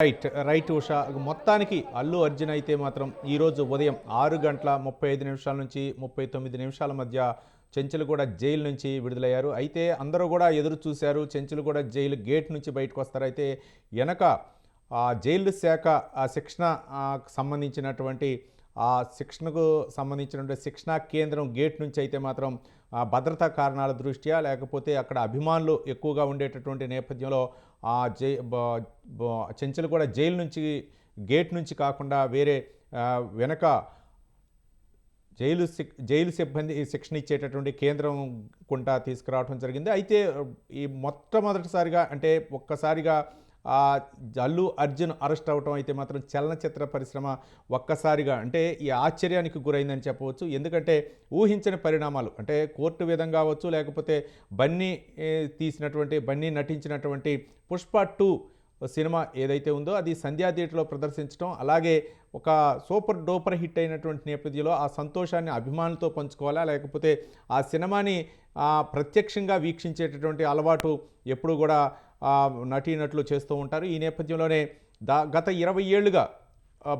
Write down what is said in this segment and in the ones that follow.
Right right Usha. మొత్తానికి అల్లు అర్జున్ అయితే మాత్రం ఈరోజు ఉదయం ఆరు గంటల ముప్పై ఐదు నిమిషాల నుంచి ముప్పై తొమ్మిది నిమిషాల మధ్య చెంచులు కూడా జైలు నుంచి విడుదలయ్యారు. అయితే అందరూ కూడా ఎదురు చూశారు. చెంచులు కూడా జైలు గేట్ నుంచి బయటకు వస్తారు. అయితే వెనక ఆ జైలు శాఖ ఆ శిక్షణ సంబంధించినటువంటి ఆ శిక్షణకు సంబంధించినటువంటి శిక్షణా కేంద్రం గేట్ నుంచి అయితే మాత్రం భద్రతా కారణాల దృష్ట్యా లేకపోతే అక్కడ అభిమానులు ఎక్కువగా ఉండేటటువంటి నేపథ్యంలో ఆ జై బ- కూడా జైలు నుంచి గేట్ నుంచి కాకుండా వేరే వెనక జైలు జైలు సిబ్బంది శిక్షణ ఇచ్చేటటువంటి కేంద్రం కుంటా తీసుకురావడం జరిగింది. అయితే ఈ మొట్టమొదటిసారిగా అంటే ఒక్కసారిగా అల్లు అర్జున్ అరెస్ట్ అవటం అయితే మాత్రం చలనచిత్ర పరిశ్రమ ఒక్కసారిగా అంటే ఈ ఆశ్చర్యానికి గురైందని చెప్పవచ్చు. ఎందుకంటే ఊహించని పరిణామాలు అంటే కోర్టు విధంగా కావచ్చు లేకపోతే బన్నీ తీసినటువంటి బన్నీ నటించినటువంటి పుష్ప టూ సినిమా ఏదైతే ఉందో అది సంధ్యా థియేటర్లో ప్రదర్శించడం అలాగే ఒక సూపర్ డూపర్ హిట్ అయినటువంటి నేపథ్యంలో ఆ సంతోషాన్ని అభిమానులతో పంచుకోవాలా? లేకపోతే ఆ సినిమాని ప్రత్యక్షంగా వీక్షించేటటువంటి అలవాటు ఎప్పుడు కూడా నటీనటులు చేస్తూ ఉంటారు. ఈ నేపథ్యంలోనే దా గత ఇరవై ఏళ్ళుగా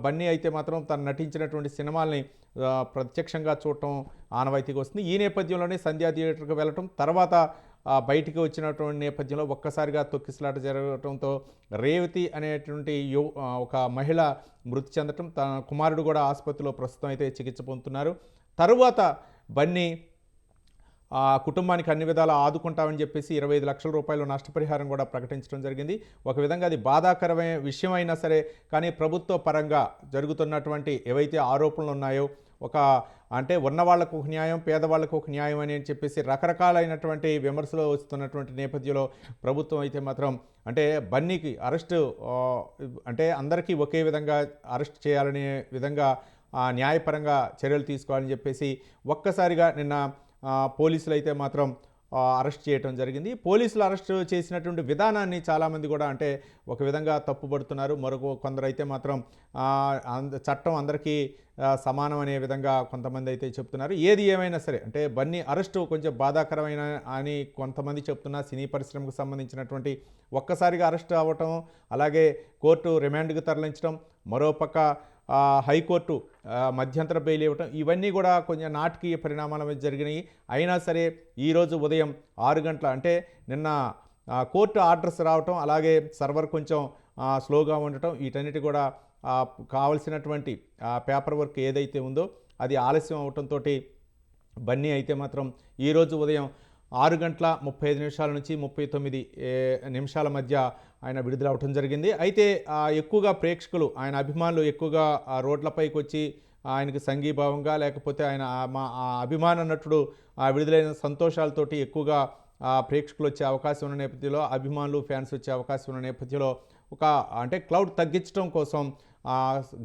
బన్నీ అయితే మాత్రం తను నటించినటువంటి సినిమాల్ని ప్రత్యక్షంగా చూడటం ఆనవాయితీగా వస్తుంది. ఈ నేపథ్యంలోనే సంధ్యా థియేటర్కి వెళ్ళటం తర్వాత బయటికి వచ్చినటువంటి నేపథ్యంలో ఒక్కసారిగా తొక్కిసలాట జరగడంతో రేవతి అనేటువంటి యు ఒక మహిళ మృతి చెందటం తన కుమారుడు కూడా ఆసుపత్రిలో ప్రస్తుతం అయితే చికిత్స పొందుతున్నారు. తరువాత బన్నీ ఆ కుటుంబానికి అన్ని విధాలా ఆదుకుంటామని చెప్పేసి ఇరవై ఐదు లక్షల రూపాయలు నష్టపరిహారం కూడా ప్రకటించడం జరిగింది. ఒక విధంగా అది బాధాకరమైన విషయం అయినా సరే కానీ ప్రభుత్వ పరంగా జరుగుతున్నటువంటి ఏవైతే ఆరోపణలు ఉన్నాయో ఒక అంటే ఉన్న వాళ్ళకు ఒక న్యాయం పేదవాళ్ళకు ఒక న్యాయం అని చెప్పేసి రకరకాలైనటువంటి విమర్శలు వస్తున్నటువంటి నేపథ్యంలో ప్రభుత్వం అయితే మాత్రం అంటే బన్నీకి అరెస్టు అంటే అందరికీ ఒకే విధంగా అరెస్ట్ చేయాలనే విధంగా ఆ, న్యాయపరంగా చర్యలు తీసుకోవాలని చెప్పేసి ఒక్కసారిగా నిన్న పోలీసులు అయితే మాత్రం అరెస్ట్ చేయడం జరిగింది. పోలీసులు అరెస్ట్ చేసినటువంటి విధానాన్ని చాలామంది కూడా అంటే ఒక విధంగా తప్పుపడుతున్నారు మరొక కొందరు అయితే మాత్రం అంద- చట్టం అందరికీ సమానం అనే విధంగా కొంతమంది అయితే చెప్తున్నారు. ఏది ఏమైనా సరే అంటే బన్నీ అరెస్టు కొంచెం బాధాకరమైన అని కొంతమంది చెప్తున్నా సినీ పరిశ్రమకు సంబంధించినటువంటి ఒక్కసారిగా అరెస్ట్ అవ్వటం అలాగే కోర్టు రిమాండ్కి తరలించడం మరోపక్క హైకోర్టు మధ్యంతర బెయిల్ ఇవ్వటం ఇవన్నీ కూడా కొంచెం నాటకీయ పరిణామాల మీద జరిగినాయి. అయినా సరే ఈరోజు ఉదయం ఆరు గంటల అంటే నిన్న కోర్టు ఆర్డర్స్ రావటం అలాగే సర్వర్ కొంచెం స్లోగా ఉండటం వీటన్నిటి కూడా కావలసినటువంటి పేపర్ వర్క్ ఏదైతే ఉందో అది ఆలస్యం అవటంతో బన్నీ అయితే మాత్రం ఈరోజు ఉదయం ఆరు గంటల ముప్పై ఐదు నిమిషాల నుంచి ముప్పై తొమ్మిది నిమిషాల మధ్య ఆయన విడుదలవటం జరిగింది. అయితే ఎక్కువగా ప్రేక్షకులు ఆయన అభిమానులు ఎక్కువగా రోడ్లపైకి వచ్చి ఆయనకు సంఘీభావంగా లేకపోతే ఆయన మా అభిమాన నటుడు విడుదలైన సంతోషాలతోటి ఎక్కువగా ప్రేక్షకులు వచ్చే అవకాశం ఉన్న నేపథ్యంలో అభిమానులు ఫ్యాన్స్ వచ్చే అవకాశం ఉన్న నేపథ్యంలో ఒక అంటే క్లౌడ్ తగ్గించడం కోసం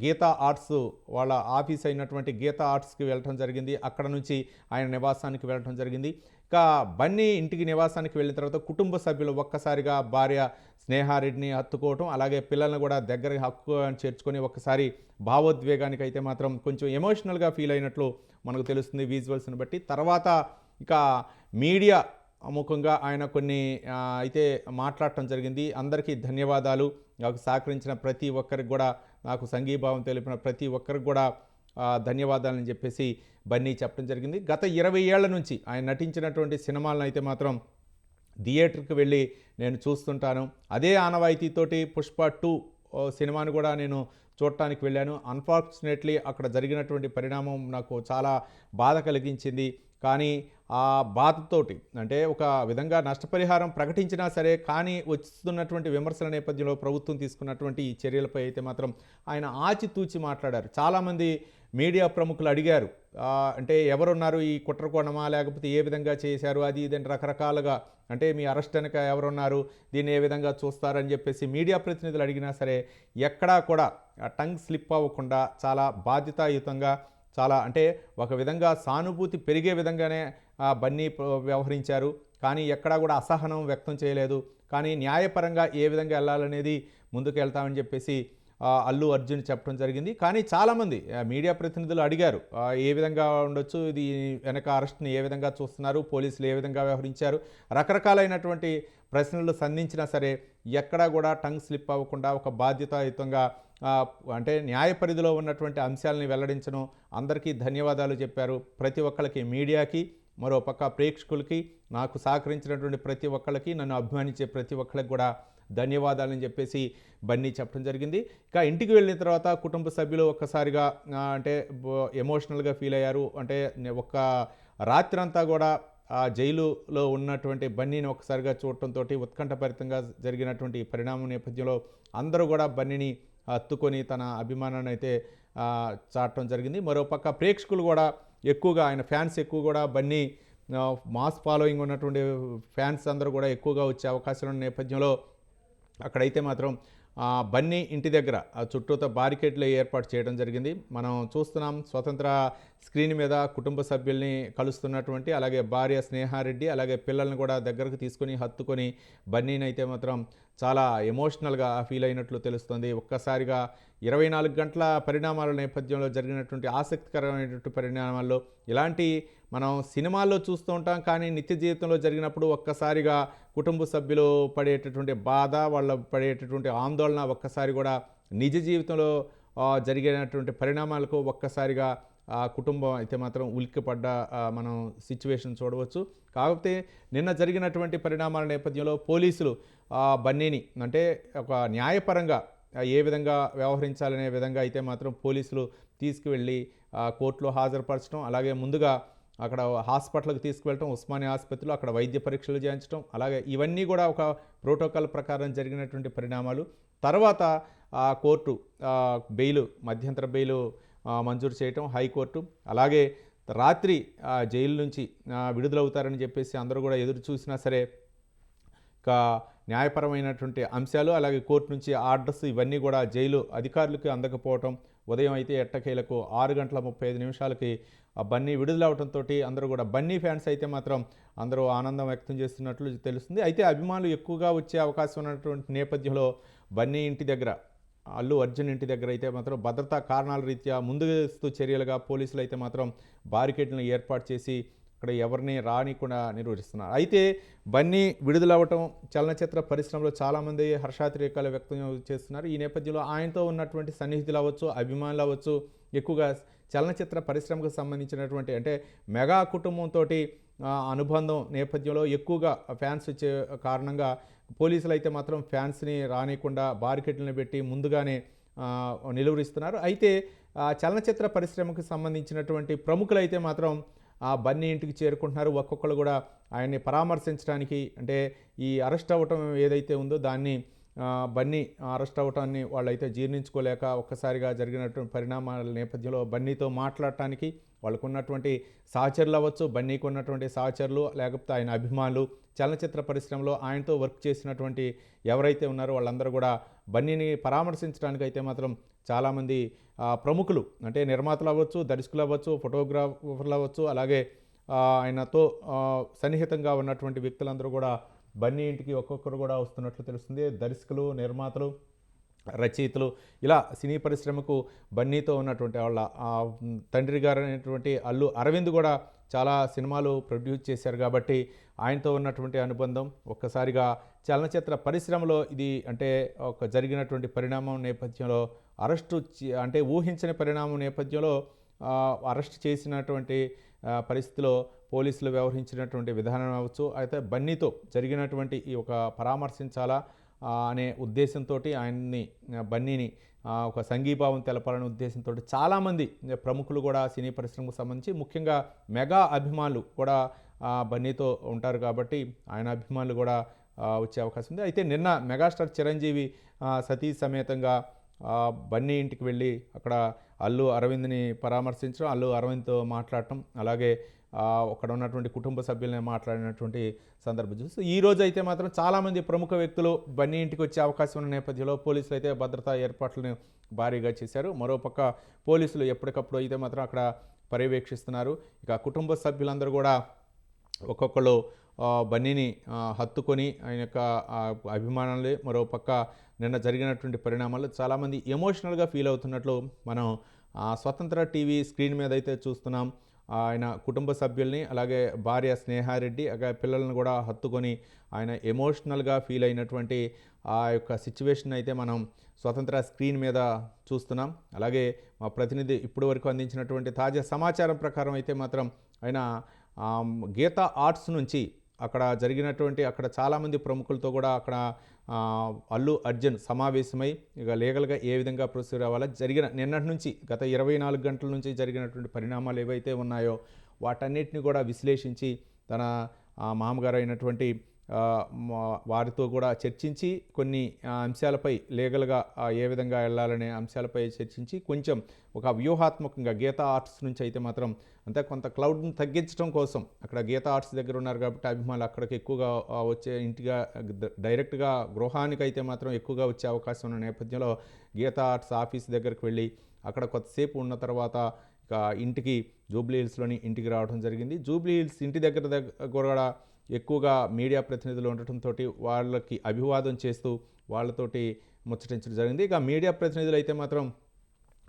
గీతా ఆర్ట్స్ వాళ్ళ ఆఫీస్ అయినటువంటి గీతా ఆర్ట్స్కి వెళ్ళటం జరిగింది. అక్కడ నుంచి ఆయన నివాసానికి వెళ్ళటం జరిగింది. ఇక బన్నీ ఇంటికి నివాసానికి వెళ్ళిన తర్వాత కుటుంబ సభ్యులు ఒక్కసారిగా భార్య స్నేహారెడ్డిని హత్తుకోవటం అలాగే పిల్లల్ని కూడా దగ్గర హక్కు చేర్చుకొని ఒక్కసారి భావోద్వేగానికి అయితే మాత్రం కొంచెం ఎమోషనల్గా ఫీల్ అయినట్లు మనకు తెలుస్తుంది విజువల్స్ని బట్టి. తర్వాత ఇక మీడియా ముఖంగా ఆయన కొన్ని అయితే మాట్లాడటం జరిగింది. అందరికీ ధన్యవాదాలు. నాకు సహకరించిన ప్రతి ఒక్కరికి కూడా నాకు సంఘీభావం తెలిపిన ప్రతి ఒక్కరికి కూడా ధన్యవాదాలని చెప్పేసి బన్నీ చెప్పడం జరిగింది. గత ఇరవై ఏళ్ళ నుంచి ఆయన నటించినటువంటి సినిమాలను అయితే మాత్రం థియేటర్కి వెళ్ళి నేను చూస్తుంటాను. అదే ఆనవాయితీతోటి పుష్ప టూ సినిమాను కూడా నేను చూడటానికి వెళ్ళాను. అన్ఫార్చునేట్లీ అక్కడ జరిగినటువంటి పరిణామం నాకు చాలా బాధ కలిగించింది. కానీ ఆ బాధతోటి అంటే ఒక విధంగా నష్టపరిహారం ప్రకటించినా సరే కానీ వస్తున్నటువంటి విమర్శల నేపథ్యంలో ప్రభుత్వం తీసుకున్నటువంటి ఈ చర్యలపై అయితే మాత్రం ఆయన ఆచితూచి మాట్లాడారు. చాలామంది మీడియా ప్రముఖులు అడిగారు అంటే ఎవరున్నారు ఈ కుట్రకోణమా? లేకపోతే ఏ విధంగా చేశారు? అది ఇదని రకరకాలుగా అంటే మీ అరెస్ట్ వెనక ఎవరున్నారు? దీన్ని ఏ విధంగా చూస్తారని చెప్పేసి మీడియా ప్రతినిధులు అడిగినా సరే ఎక్కడా కూడా టంగ్ స్లిప్ అవ్వకుండా చాలా బాధ్యతాయుతంగా చాలా అంటే ఒక విధంగా సానుభూతి పెరిగే విధంగానే బన్నీ వ్యవహరించారు. కానీ ఎక్కడా కూడా అసహనం వ్యక్తం చేయలేదు. కానీ న్యాయపరంగా ఏ విధంగా వెళ్ళాలనేది ముందుకు వెళ్తామని చెప్పేసి అల్లు అర్జున్ చెప్పడం జరిగింది. కానీ చాలామంది మీడియా ప్రతినిధులు అడిగారు ఏ విధంగా ఉండొచ్చు ఇది వెనక అరెస్ట్ని ఏ విధంగా చూస్తున్నారు పోలీసులు ఏ విధంగా వ్యవహరించారు రకరకాలైనటువంటి ప్రశ్నలు సంధించినా సరే ఎక్కడా కూడా టంగ్ స్లిప్ అవ్వకుండా ఒక బాధ్యతాయుతంగా అంటే న్యాయ పరిధిలో ఉన్నటువంటి అంశాలని వెల్లడించడం అందరికీ ధన్యవాదాలు చెప్పారు. ప్రతి ఒక్కరికి మీడియాకి మరో పక్క ప్రేక్షకులకి నాకు సహకరించినటువంటి ప్రతి ఒక్కళ్ళకి నన్ను అభిమానించే ప్రతి ఒక్కళ్ళకి కూడా ధన్యవాదాలని చెప్పేసి బన్నీ చెప్పడం జరిగింది. ఇక ఇంటికి వెళ్ళిన తర్వాత కుటుంబ సభ్యులు ఒక్కసారిగా అంటే ఎమోషనల్గా ఫీల్ అయ్యారు. అంటే నే- ఒక్క రాత్రంతా కూడా ఆ జైలులో ఉన్నటువంటి బన్నీని ఒకసారిగా చూడటంతో ఉత్కంఠభరితంగా జరిగినటువంటి పరిణామం నేపథ్యంలో అందరూ కూడా బన్నీని హత్తుకొని తన అభిమానాన్ని అయితే చాటం చాటడం జరిగింది. మరోపక్క ప్రేక్షకులు కూడా ఎక్కువగా ఆయన ఫ్యాన్స్ ఎక్కువ కూడా బన్నీ మాస్ ఫాలోయింగ్ ఉన్నటువంటి ఫ్యాన్స్ అందరూ కూడా ఎక్కువగా వచ్చే అవకాశాలు ఉన్న నేపథ్యంలో అక్కడైతే మాత్రం బన్నీ ఇంటి దగ్గర ఆ చుట్టూతో బారికేడ్లు ఏర్పాటు చేయడం జరిగింది. మనం చూస్తున్నాం స్వతంత్ర స్క్రీన్ మీద కుటుంబ సభ్యుల్ని కలుస్తున్నటువంటి అలాగే భార్య స్నేహారెడ్డి అలాగే పిల్లల్ని కూడా దగ్గరకు తీసుకొని హత్తుకొని బన్నీని అయితే మాత్రం చాలా ఎమోషనల్గా ఫీల్ అయినట్లు తెలుస్తుంది. ఒక్కసారిగా ఇరవై నాలుగు గంటల పరిణామాల నేపథ్యంలో జరిగినటువంటి ఆసక్తికరమైనటువంటి పరిణామాల్లో ఇలాంటి మనం సినిమాల్లో చూస్తూ ఉంటాం కానీ నిత్య జీవితంలో జరిగినప్పుడు ఒక్కసారిగా కుటుంబ సభ్యులు పడేటటువంటి బాధ వాళ్ళ పడేటటువంటి ఆందోళన ఒక్కసారి కూడా నిజ జీవితంలో జరిగినటువంటి పరిణామాలకు ఒక్కసారిగా ఆ కుటుంబం అయితే మాత్రం ఉలిక్కిపడ్డ మనం సిచ్యువేషన్ చూడవచ్చు. కాకపోతే నిన్న జరిగినటువంటి పరిణామాల నేపథ్యంలో పోలీసులు బన్నీని అంటే ఒక న్యాయపరంగా ఏ విధంగా వ్యవహరించాలనే విధంగా అయితే మాత్రం పోలీసులు తీసుకువెళ్ళి కోర్టులో హాజరుపరచడం అలాగే ముందుగా అక్కడ హాస్పిటల్కి తీసుకువెళ్ళటం ఉస్మానియా ఆసుపత్రిలో అక్కడ వైద్య పరీక్షలు చేయించడం అలాగే ఇవన్నీ కూడా ఒక ప్రోటోకాల్ ప్రకారం జరిగినటువంటి పరిణామాలు. తర్వాత ఆ కోర్టు బెయిల్ మధ్యంతర బెయిల్ మంజూరు చేయటం హైకోర్టు అలాగే రాత్రి ఆ, జైలు నుంచి విడుదలవుతారని చెప్పేసి అందరూ కూడా ఎదురు చూసినా సరే ఇక న్యాయపరమైనటువంటి అంశాలు అలాగే కోర్టు నుంచి ఆర్డర్స్ ఇవన్నీ కూడా జైలు అధికారులకు అందకపోవటం ఉదయం అయితే ఎట్టకేలకు ఆరు గంటల ముప్పై ఐదు నిమిషాలకి ఆ బన్నీ విడుదలవడంతో అందరూ కూడా బన్నీ ఫ్యాన్స్ అయితే మాత్రం అందరూ ఆనందం వ్యక్తం చేస్తున్నట్లు తెలుస్తుంది. అయితే అభిమానులు ఎక్కువగా వచ్చే అవకాశం ఉన్నటువంటి నేపథ్యంలో బన్నీ ఇంటి దగ్గర అల్లు అర్జున్ ఇంటి దగ్గర అయితే మాత్రం భద్రతా కారణాల రీత్యా ముందస్తు చర్యలుగా పోలీసులు అయితే మాత్రం బారికేడ్లను ఏర్పాటు చేసి అక్కడ ఎవరిని రానికుండా నిర్వహిస్తున్నారు. అయితే బన్నీ విడుదలవ్వటం చలనచిత్ర పరిశ్రమలో చాలామంది హర్షాతిరేకాలు వ్యక్తం చేస్తున్నారు. ఈ నేపథ్యంలో ఆయనతో ఉన్నటువంటి సన్నిహితులు అవ్వచ్చు అభిమానులు అవ్వచ్చు ఎక్కువగా చలనచిత్ర పరిశ్రమకు సంబంధించినటువంటి అంటే మెగా కుటుంబంతో అనుబంధం నేపథ్యంలో ఎక్కువగా ఫ్యాన్స్ వచ్చే కారణంగా పోలీసులు అయితే మాత్రం ఫ్యాన్స్ని రానియకుండా బారికెట్లను పెట్టి ముందుగానే నిలువరిస్తున్నారు. అయితే చలనచిత్ర పరిశ్రమకు సంబంధించినటువంటి ప్రముఖులు అయితే మాత్రం ఆ బన్నీ ఇంటికి చేరుకుంటున్నారు. ఒక్కొక్కరు కూడా ఆయన్ని పరామర్శించడానికి అంటే ఈ అరెస్ట్ అవ్వటం ఏదైతే ఉందో దాన్ని బన్నీ అరెస్ట్ అవ్వటాన్ని వాళ్ళైతే జీర్ణించుకోలేక ఒక్కసారిగా జరిగినటువంటి పరిణామాల నేపథ్యంలో బన్నీతో మాట్లాడటానికి వాళ్ళకు ఉన్నటువంటి సహచరులు అవ్వచ్చు బన్నీకి ఉన్నటువంటి సహచరులు లేకపోతే ఆయన అభిమానులు చలనచిత్ర పరిశ్రమలో ఆయనతో వర్క్ చేసినటువంటి ఎవరైతే ఉన్నారో వాళ్ళందరూ కూడా బన్నీని పరామర్శించడానికి అయితే మాత్రం చాలామంది ప్రముఖులు అంటే నిర్మాతలు అవ్వచ్చు దర్శకులు అవ్వచ్చు ఫోటోగ్రాఫర్లు అవ్వచ్చు అలాగే ఆయనతో సన్నిహితంగా ఉన్నటువంటి వ్యక్తులందరూ కూడా బన్నీ ఇంటికి ఒక్కొక్కరు కూడా వస్తున్నట్లు తెలుస్తుంది. దర్శకులు నిర్మాతలు రచయితలు ఇలా సినీ పరిశ్రమకు బన్నీతో ఉన్నటువంటి వాళ్ళ తండ్రి గారు అనేటువంటి అల్లు అరవింద్ కూడా చాలా సినిమాలు ప్రొడ్యూస్ చేశారు కాబట్టి ఆయనతో ఉన్నటువంటి అనుబంధం ఒక్కసారిగా చలనచిత్ర పరిశ్రమలో ఇది అంటే ఒక జరిగినటువంటి పరిణామం నేపథ్యంలో అరెస్టు అంటే ఊహించని పరిణామం నేపథ్యంలో అరెస్ట్ చేసినటువంటి పరిస్థితిలో పోలీసులు వ్యవహరించినటువంటి విధానం అవ్వచ్చు. అయితే బన్నీతో జరిగినటువంటి ఈ ఒక పరామర్శించాలా అనే ఉద్దేశంతో ఆయన్ని బన్నీని ఒక సంఘీభావం తెలపాలనే ఉద్దేశంతో చాలామంది ప్రముఖులు కూడా సినీ పరిశ్రమకు సంబంధించి ముఖ్యంగా మెగా అభిమానులు కూడా బన్నీతో ఉంటారు కాబట్టి ఆయన అభిమానులు కూడా వచ్చే అవకాశం ఉంది. అయితే నిన్న మెగాస్టార్ చిరంజీవి సతీ సమేతంగా బన్నీ ఇంటికి వెళ్ళి అక్కడ అల్లు అరవింద్ని పరామర్శించడం అల్లు అరవింద్తో మాట్లాడటం అలాగే అక్కడ ఉన్నటువంటి కుటుంబ సభ్యులని మాట్లాడినటువంటి సందర్భం చూసి ఈ రోజు అయితే మాత్రం చాలామంది ప్రముఖ వ్యక్తులు బన్నీ ఇంటికి వచ్చే అవకాశం ఉన్న నేపథ్యంలో పోలీసులు అయితే భద్రతా ఏర్పాట్లను భారీగా చేశారు. మరోపక్క పోలీసులు ఎప్పటికప్పుడు అయితే మాత్రం అక్కడ పర్యవేక్షిస్తున్నారు. ఇక కుటుంబ సభ్యులందరూ కూడా ఒక్కొక్కళ్ళు బన్నీని హత్తుకొని ఆయన యొక్క అభిమానులే మరోపక్క నిన్న జరిగినటువంటి పరిణామాలు చాలామంది ఎమోషనల్గా ఫీల్ అవుతున్నట్లు మనం స్వతంత్ర టీవీ స్క్రీన్ మీద అయితే చూస్తున్నాం. ఆయన కుటుంబ సభ్యుల్ని అలాగే భార్య స్నేహారెడ్డి అలాగే పిల్లలను కూడా హత్తుకొని ఆయన ఎమోషనల్గా ఫీల్ అయినటువంటి ఆ యొక్క సిచ్యువేషన్ అయితే మనం స్వతంత్ర స్క్రీన్ మీద చూస్తున్నాం. అలాగే మా ప్రతినిధి ఇప్పటి వరకు అందించినటువంటి తాజా సమాచారం ప్రకారం అయితే మాత్రం ఆయన గీతా ఆర్ట్స్ నుంచి అక్కడ జరిగినటువంటి అక్కడ చాలామంది ప్రముఖులతో కూడా అక్కడ అల్లు అర్జున్ సమావేశమై ఇక లీగల్గా ఏ విధంగా ప్రొసీడ్ అవ్వాలో జరిగిన నిన్నటి నుంచి గత ఇరవై నాలుగు గంటల నుంచి జరిగినటువంటి పరిణామాలు ఏవైతే ఉన్నాయో వాటన్నిటిని కూడా విశ్లేషించి తన మామగారు అయినటువంటి వారితో కూడా చర్చించి కొన్ని అంశాలపై లీగల్గా ఏ విధంగా వెళ్ళాలనే అంశాలపై చర్చించి కొంచెం ఒక వ్యూహాత్మకంగా గీతా ఆర్ట్స్ నుంచి అయితే మాత్రం అంటే కొంత క్లౌడ్ని తగ్గించడం కోసం అక్కడ గీతా ఆర్ట్స్ దగ్గర ఉన్నారు కాబట్టి అభిమానులు అక్కడికి ఎక్కువగా వచ్చే ఇంటిగా డైరెక్ట్గా గృహానికి అయితే మాత్రం ఎక్కువగా వచ్చే అవకాశం ఉన్న నేపథ్యంలో గీతా ఆర్ట్స్ ఆఫీస్ దగ్గరికి వెళ్ళి అక్కడ కొద్దిసేపు ఉన్న తర్వాత ఇక ఇంటికి జూబ్లీ హిల్స్లోని ఇంటికి రావడం జరిగింది. జూబ్లీ హిల్స్ ఇంటి దగ్గర దగ్గర కూడా ఎక్కువగా మీడియా ప్రతినిధులు ఉండటంతో వాళ్ళకి అభివాదం చేస్తూ వాళ్ళతోటి ముచ్చటించడం జరిగింది. ఇక మీడియా ప్రతినిధులు అయితే మాత్రం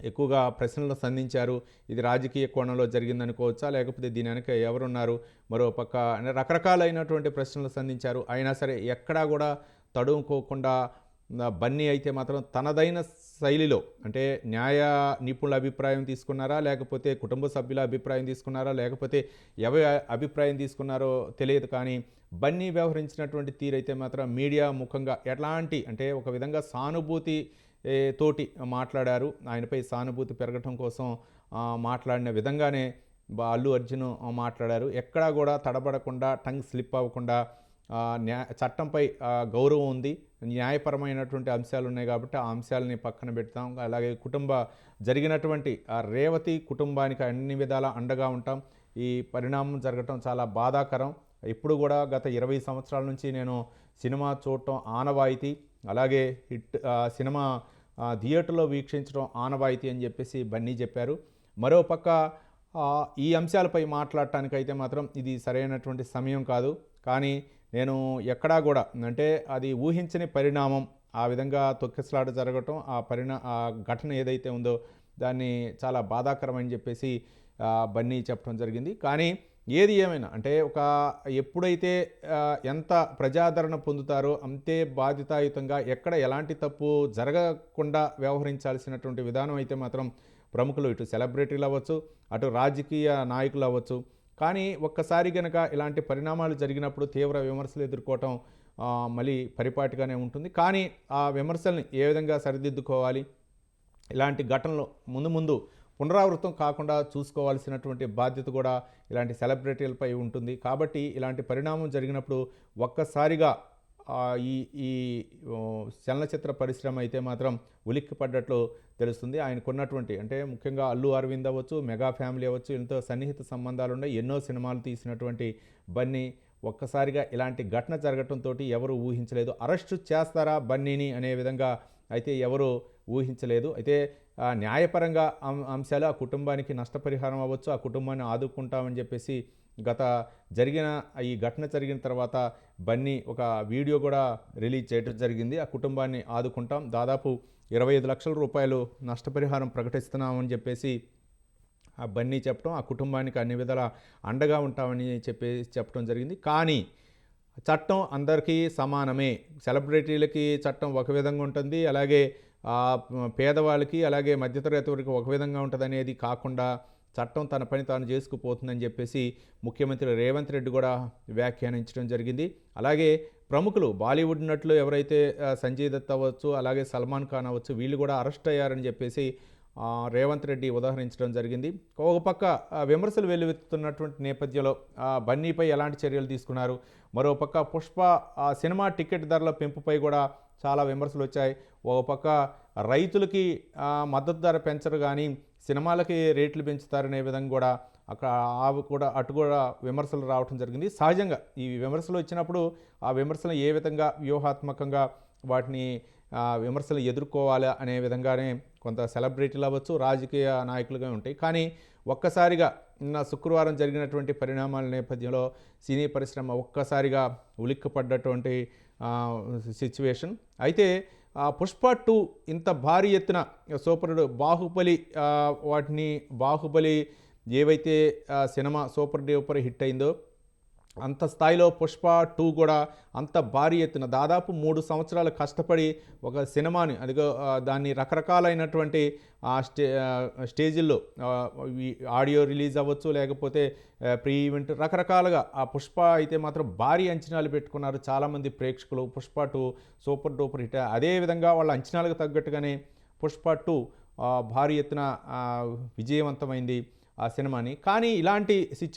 ఎక్కువగా ప్రశ్నలను సంధించారు. ఇది రాజకీయ కోణంలో జరిగిందనుకోవచ్చా? లేకపోతే దీని వెనక ఎవరున్నారు? మరో పక్క రకరకాలైనటువంటి ప్రశ్నలు సంధించారు. అయినా సరే ఎక్కడా కూడా తడుముకోకుండా బన్నీ అయితే మాత్రం తనదైన శైలిలో అంటే న్యాయ నిపుణుల అభిప్రాయం తీసుకున్నారా? లేకపోతే కుటుంబ సభ్యుల అభిప్రాయం తీసుకున్నారా? లేకపోతే ఎవరి అభిప్రాయం తీసుకున్నారో తెలియదు కానీ బన్నీ వ్యవహరించినటువంటి తీరైతే మాత్రం మీడియా ముఖంగా ఎట్లాంటి అంటే ఒక విధంగా సానుభూతి తోటి మాట్లాడారు. ఆయనపై సానుభూతి పెరగటం కోసం మాట్లాడిన విధంగానే అల్లు అర్జున్ మాట్లాడారు. ఎక్కడా కూడా తడబడకుండా టంగ్ స్లిప్ అవ్వకుండా న్యాయ న్యా చట్టంపై గౌరవం ఉంది. న్యాయపరమైనటువంటి అంశాలు ఉన్నాయి కాబట్టి ఆ అంశాలని పక్కన పెడతాం. అలాగే కుటుంబ జరిగినటువంటి ఆ రేవతి కుటుంబానికి అన్ని విధాలా అండగా ఉంటాం. ఈ పరిణామం జరగటం చాలా బాధాకరం. ఇప్పుడు కూడా గత ఇరవై సంవత్సరాల నుంచి నేను సినిమా చూడటం ఆనవాయితీ. అలాగే హిట్ సినిమా థియేటర్లో వీక్షించడం ఆనవాయితీ అని చెప్పేసి బన్నీ చెప్పారు. మరోపక్క ఈ అంశాలపై మాట్లాడటానికైతే మాత్రం ఇది సరైనటువంటి సమయం కాదు. కానీ నేను ఎక్కడా కూడా అంటే అది ఊహించని పరిణామం ఆ విధంగా తొక్కిసలాట జరగటం ఆ పరిణా ఆ ఘటన ఏదైతే ఉందో దాన్ని చాలా బాధాకరమని చెప్పేసి బన్నీ చెప్పడం జరిగింది. కానీ ఏది ఏమైనా అంటే ఒక ఎప్పుడైతే ఎంత ప్రజాదరణ పొందుతారో అంతే బాధ్యతాయుతంగా ఎక్కడ ఎలాంటి తప్పు జరగకుండా వ్యవహరించాల్సినటువంటి విధానం అయితే మాత్రం ప్రముఖులు ఇటు సెలబ్రిటీలు అవ్వచ్చు అటు రాజకీయ నాయకులు అవ్వచ్చు కానీ ఒక్కసారి గనక ఇలాంటి పరిణామాలు జరిగినప్పుడు తీవ్ర విమర్శలు ఎదుర్కోవటం మళ్ళీ పరిపాటిగానే ఉంటుంది. కానీ ఆ విమర్శల్ని ఏ విధంగా సరిదిద్దుకోవాలి? ఇలాంటి ఘటనలు ముందు ముందు పునరావృతం కాకుండా చూసుకోవాల్సినటువంటి బాధ్యత కూడా ఇలాంటి సెలబ్రిటీలపై ఉంటుంది. కాబట్టి ఇలాంటి పరిణామం జరిగినప్పుడు ఒక్కసారిగా ఈ ఈ చలనచిత్ర పరిశ్రమ అయితే మాత్రం ఉలిక్కి పడ్డట్లు తెలుస్తుంది ఆయనకున్నటువంటి అంటే ముఖ్యంగా అల్లు అరవింద్ అవ్వచ్చు మెగా ఫ్యామిలీ అవ్వచ్చు ఎంతో సన్నిహిత సంబంధాలు ఉన్నాయి ఎన్నో సినిమాలు తీసినటువంటి బన్నీ ఒక్కసారిగా ఇలాంటి ఘటన జరగటంతో ఎవరు ఊహించలేదు. అరెస్టు చేస్తారా బన్నీని అనే విధంగా అయితే ఎవరు ఊహించలేదు. అయితే ఆ, న్యాయపరంగా అం- అంశాలు ఆ కుటుంబానికి నష్టపరిహారం అవ్వచ్చు ఆ కుటుంబాన్ని ఆదుకుంటామని చెప్పేసి గత జరిగిన ఈ ఘటన జరిగిన తర్వాత బన్నీ ఒక వీడియో కూడా రిలీజ్ చేయడం జరిగింది. ఆ కుటుంబాన్ని ఆదుకుంటాం. దాదాపు ఇరవై ఐదు లక్షల రూపాయలు నష్టపరిహారం ప్రకటిస్తున్నామని చెప్పేసి ఆ బన్నీ చెప్పడం ఆ కుటుంబానికి అన్ని విధాల అండగా ఉంటామని చెప్పేసి చెప్పడం జరిగింది. కానీ చట్టం అందరికీ సమానమే. సెలబ్రిటీలకి చట్టం ఒక విధంగా ఉంటుంది. అలాగే పేదవాళ్ళకి అలాగే మధ్యతరగతి వరకు ఒక విధంగా ఉంటుంది అనేది కాకుండా చట్టం తన పని తాను చేసుకుపోతుందని చెప్పేసి ముఖ్యమంత్రి రేవంత్ రెడ్డి కూడా వ్యాఖ్యానించడం జరిగింది. అలాగే ప్రముఖులు బాలీవుడ్ నటులు ఎవరైతే సంజయ్ దత్ అవ్వచ్చు అలాగే సల్మాన్ ఖాన్ అవ్వచ్చు వీళ్ళు కూడా అరెస్ట్ అయ్యారని చెప్పేసి రేవంత్ రెడ్డి ఉదాహరించడం జరిగింది. ఒక పక్క విమర్శలు వెల్లువెత్తుతున్నటువంటి నేపథ్యంలో బన్నీపై ఎలాంటి చర్యలు తీసుకున్నారు? మరోపక్క పుష్ప సినిమా టికెట్ ధరల పెంపుపై కూడా చాలా విమర్శలు వచ్చాయి. ఒక పక్క రైతులకి మద్దతు ధర పెంచరు కానీ సినిమాలకి రేట్లు పెంచుతారనే విధంగా కూడా అక్కడ అవి కూడా అటు కూడా విమర్శలు రావడం జరిగింది. సహజంగా ఈ విమర్శలు వచ్చినప్పుడు ఆ విమర్శలు ఏ విధంగా వ్యూహాత్మకంగా వాటిని విమర్శలు ఎదుర్కోవాలి అనే విధంగానే కొంత సెలబ్రిటీలు అవ్వచ్చు రాజకీయ నాయకులుగా ఉంటాయి. కానీ ఒక్కసారిగా నిన్న శుక్రవారం జరిగినటువంటి పరిణామాల నేపథ్యంలో సినీ పరిశ్రమ ఒక్కసారిగా ఉలిక్కిపడ్డటువంటి సిచ్యువేషన్. అయితే పుష్ప టూ ఇంత భారీ ఎత్తున సూపరుడు బాహుబలి వాటిని బాహుబలి ఏవైతే సినిమా సూపర్ డూపర్ హిట్ అయిందో అంత స్థాయిలో పుష్ప టూ కూడా అంత భారీ ఎత్తున దాదాపు మూడు సంవత్సరాలు కష్టపడి ఒక సినిమాని అదిగో దాన్ని రకరకాలైనటువంటి ఆ స్టే స్టేజిల్లో ఆడియో రిలీజ్ అవ్వచ్చు లేకపోతే ప్రీ ఈవెంట్ రకరకాలుగా ఆ పుష్ప అయితే మాత్రం భారీ అంచనాలు పెట్టుకున్నారు చాలామంది ప్రేక్షకులు. Pushpa two super duper hit. అదేవిధంగా వాళ్ళ అంచనాలకు తగ్గట్టుగానే పుష్ప టూ భారీ ఎత్తున విజయవంతమైంది ఆ సినిమాని. కానీ ఇలాంటి సిచ్యు